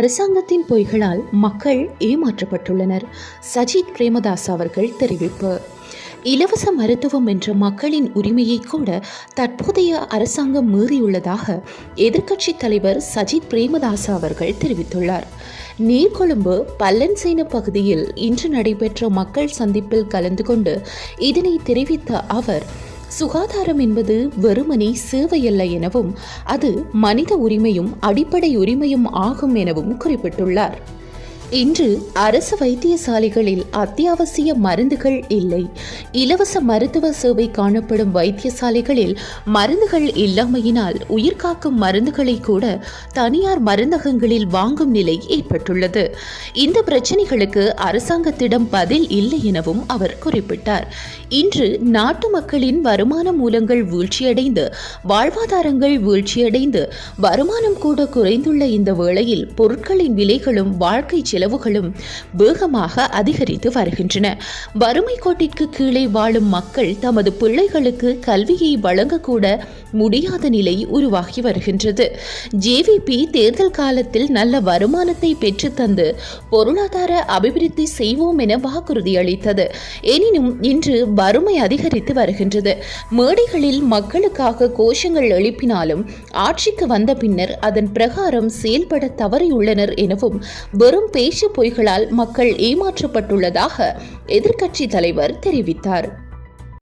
அரசாங்கத்தின் பொய்களால் மக்கள் ஏமாற்றப்பட்டுள்ளனர். சஜித் பிரேமதாஸ் அவர்கள் தெரிவிப்பு. இலவச மருத்துவம் என்ற மக்களின் உரிமையை கூட தற்போதைய அரசாங்கம் மீறியுள்ளதாக எதிர்க்கட்சித் தலைவர் சஜித் பிரேமதாஸ் அவர்கள் தெரிவித்துள்ளார். நீர்கொழும்பு பல்லன்சேன பகுதியில் இன்று நடைபெற்ற மக்கள் சந்திப்பில் கலந்து கொண்டு இதனை தெரிவித்த அவர் சுகாதாரம் என்பது வெறுமனே சேவையல்ல எனவும் அது மனித உரிமையும் அடிப்படை உரிமையும் ஆகும் எனவும் குறிப்பிட்டுள்ளார். இன்று அரசு வைத்தியசாலைகளில் அத்தியாவசிய மருந்துகள் இல்லை. இலவச மருத்துவ சேவை காணப்படும் வைத்தியசாலைகளில் மருந்துகள் இல்லாமையினால் உயிர்காக்கும் மருந்துகளை கூட தனியார் மருந்தகங்களில் வாங்கும் நிலை ஏற்பட்டுள்ளது. இந்த பிரச்சினைகளுக்கு அரசாங்கத்திடம் பதில் இல்லை எனவும் அவர் குறிப்பிட்டார். இன்று நாட்டு மக்களின் வருமான மூலங்கள் வீழ்ச்சியடைந்து வாழ்வாதாரங்கள் வீழ்ச்சியடைந்து வருமானம் கூட குறைந்துள்ள இந்த வேளையில் பொருட்களின் விலைகளும் வாழ்க்கை செலவுகளும் வேகமாக அதிகரித்து வருகின்றன. வறுமை கோட்டிற்கு கீழே வாழும் மக்கள் தமது பிள்ளைகளுக்கு கல்வியை வழங்கக்கூட முடியாத நிலை உருவாகி வருகின்றது. ஜேவிபி தேர்தல் காலத்தில் நல்ல வருமானத்தை பெற்றுத்தந்து பொருளாதார அபிவிருத்தி செய்வோம் என வாக்குறுதி அளித்தது. எனினும் இன்று வறுமை அதிகரித்து வருகின்றது. மேடைகளில் மக்களுக்காக கோஷங்கள் எழுப்பினாலும் ஆட்சிக்கு வந்த பின்னர் அதன் பிரகாரம் செயல்பட தவறியுள்ளனர் எனவும் வெறும் பேச்சு பொய்களால் மக்கள் ஏமாற்றப்பட்டுள்ளதாக எதிர்க்கட்சி தலைவர் தெரிவித்தார்.